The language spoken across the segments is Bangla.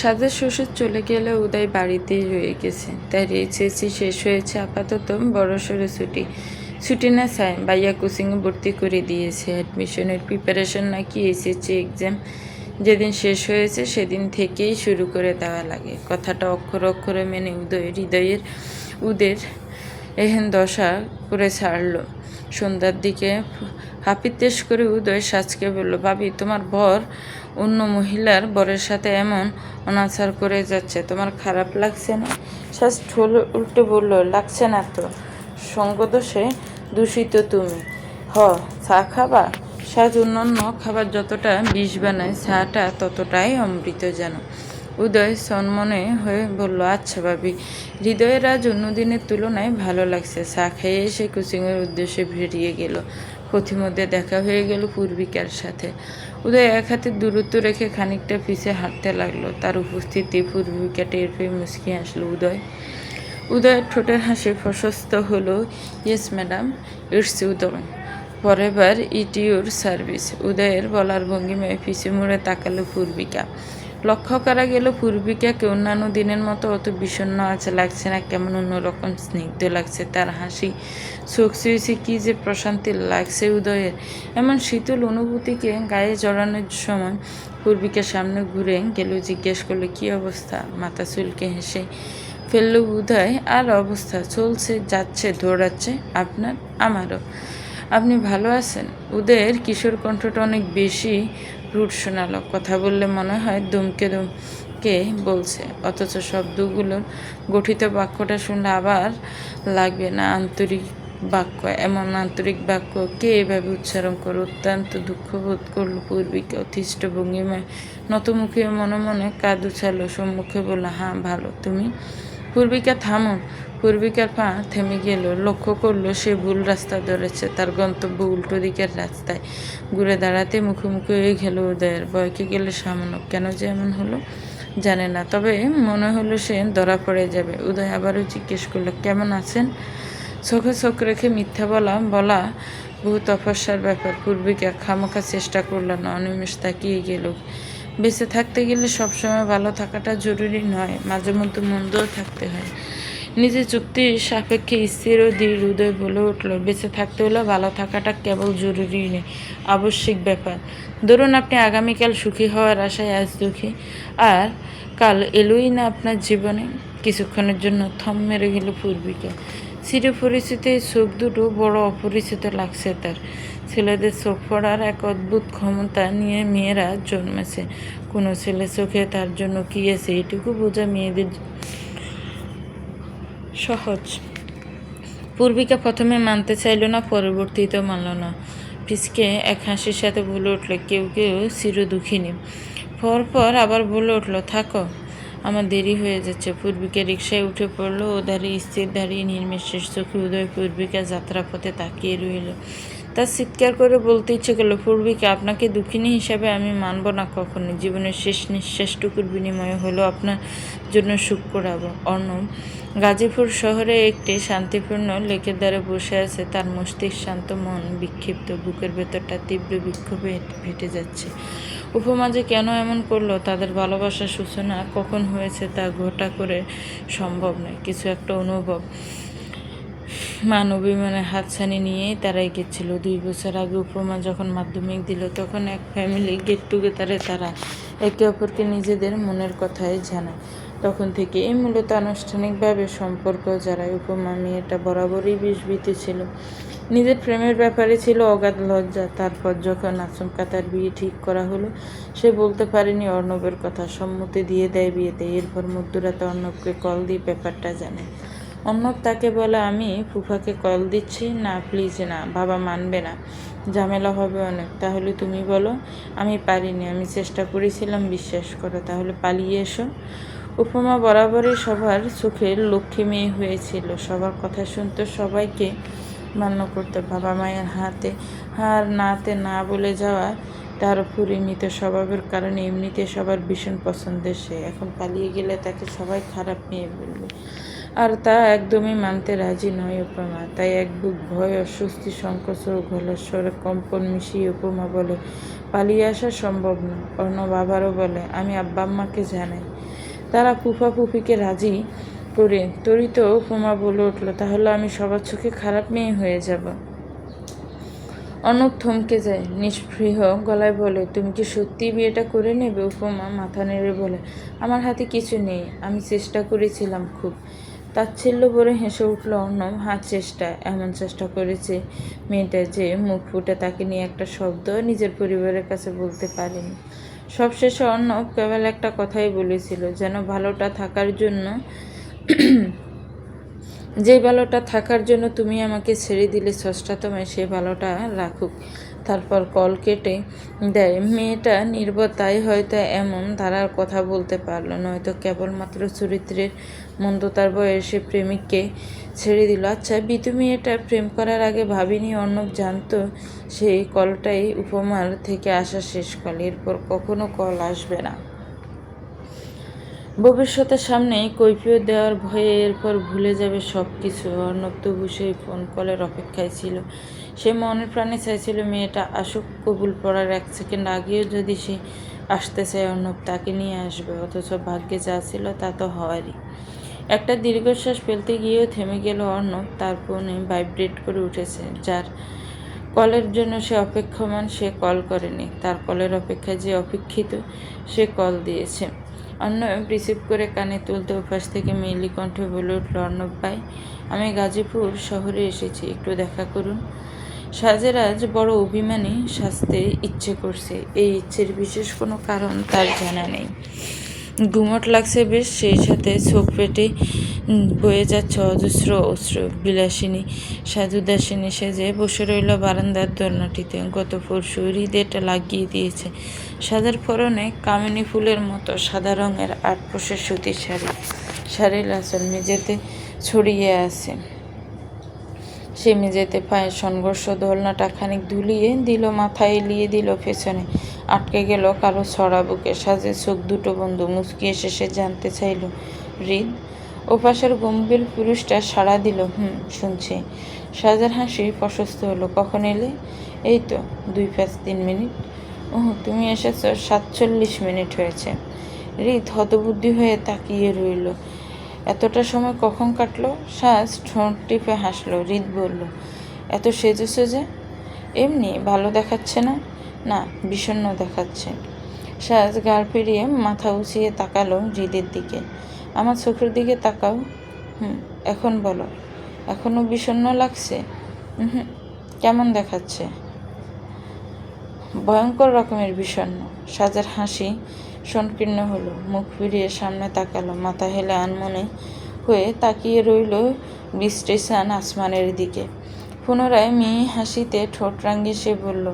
সাজের শ্বশুর চলে গেলে উদয় বাড়িতেই রয়ে গেছে। তার এইচএসসি শেষ হয়েছে আপাতত বড় সড়ো ছুটি। ছুটি না চায় বাইয়া কোচিংয়ে ভর্তি করে দিয়েছে। অ্যাডমিশনের প্রিপারেশন নাকি এসএসসি এক্সাম। যেদিন শেষ হয়েছে সেদিন থেকেই শুরু করে দেওয়া লাগে। কথাটা অক্ষর অক্ষরে মেনে উদয়, হৃদয়ের উদের এহেন দশা করে ছাড়লো। সন্ধ্যার দিকে হাপিতেশ করে উদয় সাজকে বলল, ভাবি, তোমার বর অন্য মহিলার বরের সাথে এমন অনাচার করে যাচ্ছে, তোমার খারাপ লাগছে না? সাজ ঠোল উল্টে বলল, লাগছে না তো, সঙ্গদোষে দূষিত তুমি। হ, চা খাবা? সাজ অন্যান্য খাবার যতটা বিষ বানায়, চাটা ততটাই অমৃত যেন। উদয় সন্মনে হয়ে বলল আচ্ছা ভাবি, হৃদয়ের আজ অন্যদিনের তুলনায় ভালো লাগছে। চা খেয়ে এসে কোচিংয়ের উদ্দেশ্যে বেরিয়ে গেল। পথিমধ্যে দেখা হয়ে গেল পূর্বিকার সাথে। উদয় এক হাতে দূরত্ব রেখে খানিকটা পিছে হাঁটতে লাগল। তার উপস্থিতি পূর্বিকা টের পেয়ে মুসকি আসলো উদয়, উদয়ের ঠোঁটের হাসি প্রশস্ত হলো। Yes madam it's Uday forever it your service উদয়ের বলার ভঙ্গিমায় পিছে মুড়ে তাকালো পূর্বিকা। লক্ষ্য করা গেল পূর্বিকাকে অন্যান্য দিনের মতো অত বিষণ্ণ আছে লাগছে না, কেমন অন্যরকম স্নিগ্ধ লাগছে তার হাসি। চোখ ছুঁয়েছে কী যে প্রশান্তি লাগছে উদয়ের। এমন শীতল অনুভূতিকে গায়ে জড়ানোর সময় পূর্বিকার সামনে ঘুরে গেল, জিজ্ঞেস করল, কী অবস্থা? মাথা চুলকে হেসে ফেলল উদয়, আর অবস্থা? চলছে, যাচ্ছে, দৌড়াচ্ছে, আপনার, আমারও। আপনি ভালো আছেন? উদয়ের কিশোর কণ্ঠটা অনেক বেশি রুট শোনালো কথা বললে মনে হয় দুমকে দুমকে বলছে, অথচ শব্দগুলোর গঠিত বাক্যটা শুনলে আবার লাগবে না আন্তরিক বাক্য, এমন আন্তরিক বাক্য কে এভাবে উচ্চারণ করে? অত্যন্ত দুঃখবোধ করল পূর্বিকা, অতিষ্ঠ ভঙ্গিমায় নতমুখী মনে মনে কাঁদ উছালো সম্মুখে বলল হ্যাঁ ভালো, তুমি পূর্বিকা থামুন। পূর্বিকার পা থেমে গেল। লক্ষ্য করল সে ভুল রাস্তা ধরেছে। তার গন্তব্য উল্টো দিকের রাস্তায়। ঘুরে দাঁড়াতে মুখোমুখি হয়ে গেল উদয়ের। বয়কে গেলে সামান্য। কেন যে এমন হলো? জানে না। তবে মনে হলো সে ধরা পড়ে যাবে। উদয় আবারও জিজ্ঞেস করল, কেমন আছেন? চোখে চোখ রেখে মিথ্যা বলা বলা বহু তপস্যার ব্যাপার। পূর্বিকা খামোখা চেষ্টা করল না। অনিমেষ তাকিয়ে গেল। বেঁচে থাকতে গেলে সবসময় ভালো থাকাটা জরুরি নয়। মাঝে মধ্যে মন্দও থাকতে হয়। নিজের চুক্তির সাপেক্ষে স্থির ও দৃঢ় হৃদয় বলে উঠল, বেঁচে থাকতে হলে ভালো থাকাটা কেবল জরুরি নেই আবশ্যিক ব্যাপার। ধরুন আপনি আগামীকাল সুখী হওয়ার আশায় আজ দুঃখী, আর কাল এলোই না আপনার জীবনে। কিছুক্ষণের জন্য থম মেরে গেল পূর্বিকা। চিরপরিচিত এই চোখ দুটো বড় অপরিচিত লাগছে তার। ছেলেদের চোখ পড়ার এক অদ্ভুত ক্ষমতা নিয়ে মেয়েরা জন্মেছে। কোনো ছেলে চোখে তার জন্য কী আছে এটুকু বোঝা মেয়েদের সহজ। পূর্বিকা প্রথমে মানতে চাইল না, পরবর্তীতেও মানল না। পিসকে এক হাসির সাথে বলে উঠল, কেউ কেউ চির দুঃখিনী। পরপর আবার বলে উঠল, থাকো, আমার দেরি হয়ে যাচ্ছে। পূর্বিকা রিক্সায় উঠে পড়ল, ও দাঁড়িয়ে স্থির দাঁড়িয়ে নির্মিশেষ চোখে উদয় পূর্বিকা যাত্রাপথে তাকিয়ে রইল। তার চিৎকার করে বলতে ইচ্ছে করল পূর্বীকে আপনাকে দুঃখিনী হিসাবে আমি মানব না কখনো? জীবনের শেষ নিঃশ্বাসটুকুর বিনিময়ে হলো আপনার জন্য সুখ করাবো। অর্ণব গাজীপুর শহরে একটি শান্তিপূর্ণ লেকের দ্বারে বসে আছে। তার মস্তিষ্ক, শান্ত মন, বিক্ষিপ্ত বুকের ভেতরটা তীব্র বিক্ষোভে ফেটে যাচ্ছে। উপমা যে কেন এমন করল, তাদের ভালোবাসার সূচনা কখন হয়েছে তা ঘটা করে সম্ভব নয়, কিছু একটা অনুভব। মান অভিমানের হাতছানি নিয়েই তারা এগেছিল দুই বছর আগে উপমা যখন মাধ্যমিক দিল, তখন এক ফ্যামিলি গেট টুগেদারে তারা একে অপরকে নিজেদের মনের কথাই জানায় তখন থেকে এই মূলত আনুষ্ঠানিকভাবে সম্পর্ক যারা উপমা। মেয়েটা বরাবরই বিস্মিত ছিল। নিজের প্রেমের ব্যাপারে ছিল অগাধ লজ্জা। তারপর যখন আচমকা তার বিয়ে ঠিক করা হলো, সে বলতে পারেনি অর্ণবের কথা। সম্মতি দিয়ে দেয় বিয়েতে। এরপর মধ্যরাতে অর্ণবকে কল দিয়ে ব্যাপারটা জানে অর্ণব তাকে বলে, আমি ফুফাকে কল দিচ্ছি। না প্লিজ না, বাবা মানবে না। ঝামেলা হবে অনেক, তাহলে তুমি বলো, আমি পারিনি, আমি চেষ্টা করেছিলাম, বিশ্বাস করো, তাহলে পালিয়ে এসো। উপমা বরাবরই সবার চোখের লক্ষ্মী মেয়ে হয়েছিল। সবার কথা শুনতো সবাইকে মান্য করতো, বাবা মায়ের হাতে হার নাতে না বলে যাওয়া, তার পরিমিত স্বভাবের কারণে এমনিতে সবার ভীষণ পছন্দের সে। এখন পালিয়ে গেলে তাকে সবাই খারাপ মেয়ে বলবে। আর তা একদমই মানতে রাজি নয় উপমা। তাই এক বুক ভয়, অস্বস্তি, সংকোচ ও গলার স্বরে কম্পন মিশিয়ে উপমা বলে, পালিয়ে আসা সম্ভব না, অর্ণব আবারও বলে, আমি আব্বা আম্মাকে জানাই। তারা ফুফা ফুফিকে রাজি করে তরিত উপমা বলে উঠল, তাহলে আমি সবার চোখে খারাপ মেয়ে হয়ে যাব। অর্ণব থমকে যায়, নিষ্পৃহ গলায় বলে, তুমি কি সত্যি বিয়েটা করে নেবে? উপমা মাথা নেড়ে বলে, আমার হাতে কিছু নেই, আমি চেষ্টা করেছিলাম খুব। তাচ্ছিল্য বলে হেসে উঠল অর্ণব হাত চেষ্টা, এমন চেষ্টা করেছে মেয়েটা যে মুখ ফুটে তাকে নিয়ে একটা শব্দ নিজের পরিবারের কাছে বলতে পারেনি। সবশেষে অর্ণব কেবল একটা কথাই বলেছিল, যেন ভালোটা থাকার জন্য, যে ভালোটা থাকার জন্য তুমি আমাকে ছেড়ে দিলে ষষ্ঠা তোমায় সে ভালোটা রাখুক। তারপর কল কেটে দেয়, মেয়েটা নির্ভর তাই হয়তো এমন ধারার কথা বলতে পারল নয়তো কেবলমাত্র চরিত্রের মন্দতার বয়সে প্রেমিককে ছেড়ে দিল। আচ্ছা বিতু মেয়েটা প্রেম করার আগে ভাবিনি, অর্ণব জানতো সেই কলটাই উপমার থেকে আসা শেষ কল। এরপর কখনো কল আসবে না। ভবিষ্যতের সামনে কৈফিয়ত দেওয়ার ভয়ে এরপর ভুলে যাবে সব কিছু অর্ণব তবু সেই ফোন কলের অপেক্ষায় ছিল। সে মনের প্রাণে চাইছিল মেয়েটা আসুক, কবুল পড়ার এক সেকেন্ড আগেও যদি সে আসতে চায়, অর্ণব তাকে নিয়ে আসবে। অথচ ভাগ্যে যা ছিল তা তো হওয়ারই। একটা দীর্ঘশ্বাস ফেলতে গিয়েও থেমে গেল অর্ণব। তার ফোনে ভাইব্রেট করে উঠেছে, যার কলের জন্য সে অপেক্ষমান, সে কল করেনি। তার কলের অপেক্ষায় যে অপেক্ষিত, সে কল দিয়েছে। অর্ণব রিসিভ করে কানে তুলতে উপাস থেকে মেইলি কণ্ঠে বলে উঠল, অর্ণব ভাই, আমি গাজীপুর শহরে এসেছি, একটু দেখা করুন। সাজেরাজ বড় অভিমানী সাজতে ইচ্ছে করছে। এই ইচ্ছের বিশেষ কোনো কারণ তার জানা নেই। গুমট লাগছে বেশ, সেই সাথে চোখ পেটে বয়ে যাচ্ছে অজস্র অস্ত্র। বিলাসিনী, সাধুদাসিনী সেজে বসে রইল বারান্দার দোলনাটিতে। গত পরশু হৃদেটা লাগিয়ে দিয়েছে। সাদার পরনে কামিনী ফুলের মতো সাদা রঙের আট পোষের সুতির শাড়ি। শাড়ির আঁচল মেঝেতে ছড়িয়ে আছে। সে মেঝেতে পায়ের সংঘর্ষ দোলনাটা খানিক ধুলিয়ে দিল, মাথায় এলিয়ে দিল পেছনে। আটকে গেল কারও ছড়া বুকে। সাজে চোখ দুটো বন্ধু মুচকি এসে সে জানতে চাইল, হৃদ? ওপাশের গম্ভীর পুরুষটা সাড়া দিল, হুম, শুনছি। সাজার হাসি প্রশস্ত হলো, কখন এলে? এই তো, দুই পাঁচ তিন মিনিট। ও তুমি এসেছ, সাতচল্লিশ মিনিট হয়েছে। হৃদ হতবুদ্ধি হয়ে তাকিয়ে রইল, এতটা সময় কখন কাটলো? সাজ ঠোঁট টিপে হাসলো, হৃদ বলল, এত সেজেছো যে? এমনি, ভালো দেখাচ্ছে না। না, বিষণ্ণ দেখাচ্ছে। সাজ গাল ফিরিয়ে মাথা উঁচিয়ে তাকালো হৃদের দিকে। আমার চোখের দিকে তাকাও। হুম, এখন বলো এখনও বিষণ্ণ লাগছে? হুম কেমন দেখাচ্ছে? ভয়ঙ্কর রকমের বিষণ্ণ। সাজের হাসি সংকীর্ণ হলো, মুখ ফিরিয়ে সামনে তাকালো, মাথা হেলে আনমনে হয়ে তাকিয়ে রইল বিশ্লেষণ আসমানের দিকে। পুনরায় মেয়ে হাসিতে ঠোঁট রাঙিয়ে সে বলল,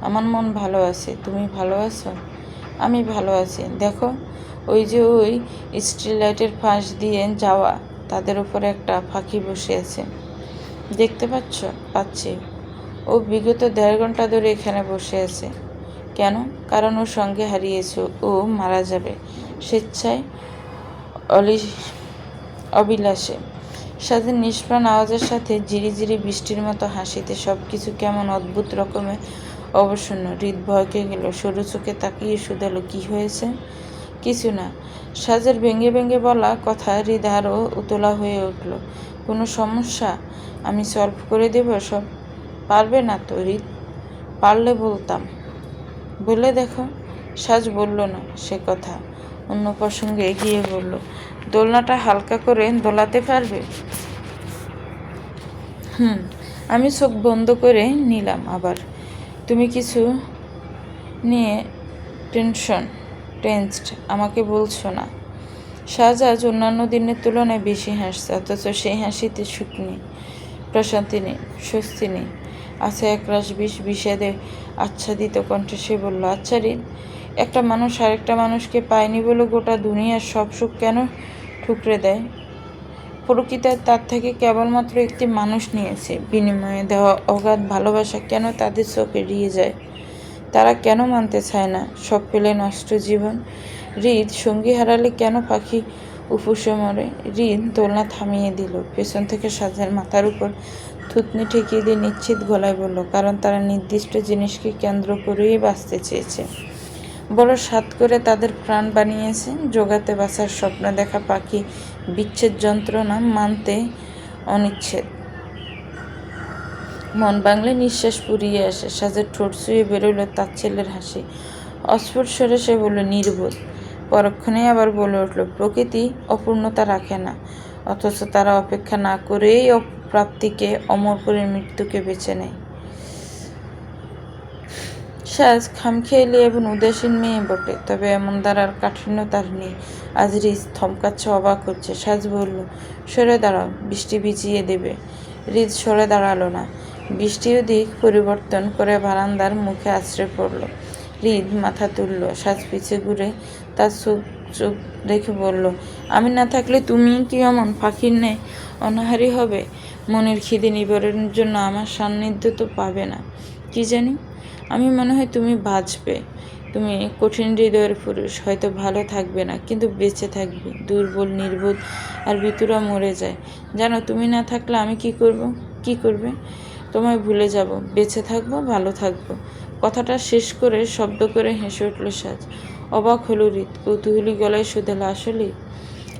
আমার মন ভালো আছে, তুমি ভালো আছো? আমি ভালো আছি। দেখো, ওই যে ওই স্ট্রিট লাইটের ফাঁস দিয়ে যাওয়া, তাদের উপরে একটা পাখি বসে আছে। দেখতে পাচ্ছ? পাচ্ছি। ও বিগত দেড় ঘণ্টা ধরে এখানে বসে আছে। কেন? কারণ ওর সঙ্গে হারিয়েছে। ও মারা যাবে। স্বেচ্ছায় অলি অবিলাসে। সাথে নিষ্প্রাণ আওয়াজের সাথে ঝিরিঝিরি বৃষ্টির মতো হাসিতে সব কিছু কেমন অদ্ভুত রকমের অবসন্ন। হৃদ ভয়কে গেল, সরু চোখে তাকিয়ে শুধালো, কি হয়েছে? কিছু না। সাজের ভেঙে ভেঙে বলা কথা হৃদ আরও উতলা হয়ে উঠল। কোনো সমস্যা? আমি সলভ করে দেব সব? পারবে না তো হৃদ, পারলে বলতাম। বলে দেখো। সাজ বলল না সে কথা, অন্য প্রসঙ্গে এগিয়ে বলল দোলনাটা হালকা করে দোলাতে পারবে? হুম, আমি চোখ বন্ধ করে নিলাম আবার। তুমি কিছু নিয়ে টেনশন, টেন্সড, আমাকে বলছো না। শাহজাজ অন্যান্য দিনের তুলনায় বেশি হাসছে, অথচ সেই হাসিতে সুখ নেই, প্রশান্তি নেই, স্বস্তি নেই। আছে একরাশ বিষ বিষাদে আচ্ছাদিত কণ্ঠে সে বলল আচ্ছা একটা মানুষ আরেকটা মানুষকে পায়নি বলে গোটা দুনিয়ার সব সুখ কেন ঠুকরে দেয়। প্রকৃতি তার থেকে কেবলমাত্র একটি মানুষ নিয়েছে। বিনিময়ে দেওয়া অগাধ ভালোবাসা কেন তাদের চোখ এড়িয়ে যায়? তারা কেন মানতে চায় না? সব পেলে নষ্ট জীবন। হৃদ সঙ্গী হারালে কেন পাখি উপুসে মরে? রিন দোলনা থামিয়ে দিল। পেছন থেকে সাজের মাথার উপর থুতনি ঠেকিয়ে দিয়ে নিশ্চিত গলায় বলল, কারণ তারা নির্দিষ্ট জিনিসকে কেন্দ্র করেই বাঁচতে চেয়েছে। বড় সাত করে তাদের প্রাণ বানিয়েছে। জোগাতে বাঁচার স্বপ্ন দেখা পাখি বিচ্ছেদ যন্ত্রণা মানতে অনিচ্ছেদ। মন বাংলে নিঃশ্বাস পুরিয়ে আসে। সাজের ঠোঁট ছুঁয়ে বেরোলো তার ছেলের হাসি। অস্ফুট স্বরে সে বলল, নির্বোধ। পরক্ষণে আবার বলে উঠল, প্রকৃতি অপূর্ণতা রাখে না। অথচ তারা অপেক্ষা না করেই অপ্রাপ্তিকে, অমর করে মৃত্যুকে বেছে নেয়। সাজ খামখেয়ালি এবং উদাসীন মেয়ে বটে, তবে এমন দ্বারার কাঠিন্য তার নেই। আজ রিস থমকাচ্ছে, অবাক হচ্ছে। সাজ বলল, সরে দাঁড়াও, বৃষ্টি ভিজিয়ে দেবে। রিজ সরে দাঁড়াল না। বৃষ্টিও দিক পরিবর্তন করে বারান্দার মুখে আশ্রয় পড়ল। রিদ মাথা তুলল, সাজ পিছে ঘুরে তার চোখ চোখ রেখে বলল, আমি না থাকলে তুমি কি এমন পাখির নেই অনাহারি হবে? মনের খিদে নিবারণের জন্য আমার সান্নিধ্য তো পাবে না। কি জানি? আমি মনে হয় তুমি বাঁচবে। তুমি কঠিন হৃদয়ের পুরুষ, হয়তো ভালো থাকবে না, কিন্তু বেঁচে থাকবে, দুর্বল, নির্বোধ আর ভিতুরা মরে যায়। জানো, তুমি না থাকলে আমি কি করব? কি করবে? তোমায় ভুলে যাব, বেঁচে থাকব, ভালো থাকব। কথাটা শেষ করে শব্দ করে হেসে উঠল সাজ। অবাক হলো রীত কৌতূহলী গলায় শুধালো আসলেই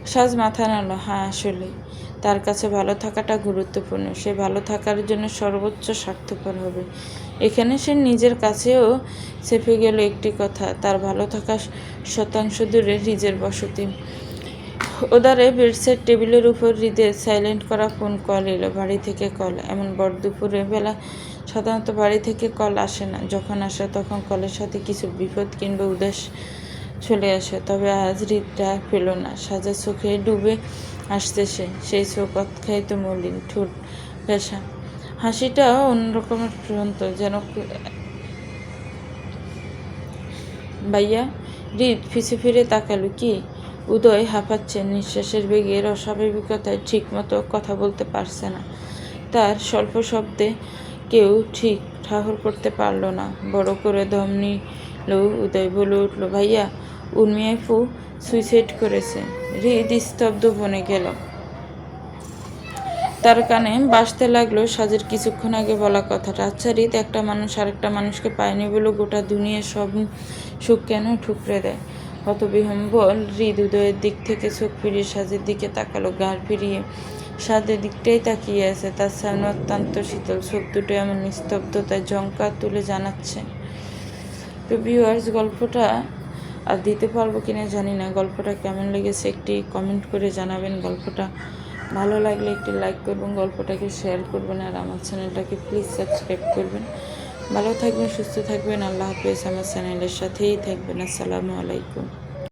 সাজ মাথা নাড়ল হ্যাঁ আসলেই। তার কাছে ভালো থাকাটা গুরুত্বপূর্ণ। সে ভালো থাকার জন্য সর্বোচ্চ স্বার্থপর হবে। এখানে সে নিজের কাছেও চেপে গেল একটি কথা, তার ভালো থাকা শতাংশ দূরে রিজের বসতি। ওদারে বেডসের টেবিলের উপর হৃদে সাইলেন্ট করা ফোন কল এলো, বাড়ি থেকে কল। এমন বড় দুপুরে বেলা সাধারণত বাড়ি থেকে কল আসে না। যখন আসে তখন কলের সাথে কিছু বিপদ কিংবা উদাস চলে আসে, তবে আজ হৃদটা পেল না। সাজা চোখে ডুবে আসছে সে, সেই চোখ অৎখায়িত মলিন ঠোঁট পেশা হাসিটা অন্যরকমের প্রান্ত যেন ভাইয়া, হৃদ ফিসে ফিরে তাকালো কি? উদয় হাঁপাচ্ছে, নিঃশ্বাসের বেগের অস্বাভাবিকতায় ঠিকমতো কথা বলতে পারছে না। তার স্বল্প শব্দে কেউ ঠিক ঠাহর করতে পারল না। বড় করে দম নিল, উদয় বলে উঠল, ভাইয়া উর্মিয়াফু সুইসাইড করেছে। হৃদ স্তব্ধ বনে গেল। তার কানে বাসতে লাগল সাজের কিছুক্ষণ আগে বলা কথাটা। আচ্ছা রীত একটা মানুষ আরেকটা মানুষকে পায়নি বলে গোটা দুনিয়া সব সুখ কেন ঠুকরে দেয়? হতবিহম্বল, হৃদ উদয়ের দিক থেকে চোখ ফিরিয়ে সাজের দিকে তাকালো গাড় ফিরিয়ে সাদের দিকটাই তাকিয়ে আছে। তার সামনে অত্যন্ত শীতল, চোখ দুটো এমন নিস্তব্ধতায় জঙ্কা তুলে জানাচ্ছে। তো ভিউয়ার্স গল্পটা আর দিতে পারব কি না জানি না। গল্পটা কেমন লেগেছে একটি কমেন্ট করে জানাবেন। গল্পটা ভালো লাগলে একটি লাইক করবেন, গল্পটাকে শেয়ার করবেন আর আমার চ্যানেলটাকে প্লিজ সাবস্ক্রাইব করবেন। ভালো থাকবেন, সুস্থ থাকবেন। আল্লাহ হাফেজ। আমার চ্যানেলের সাথেই থাকবেন। আসসালামু আলাইকুম।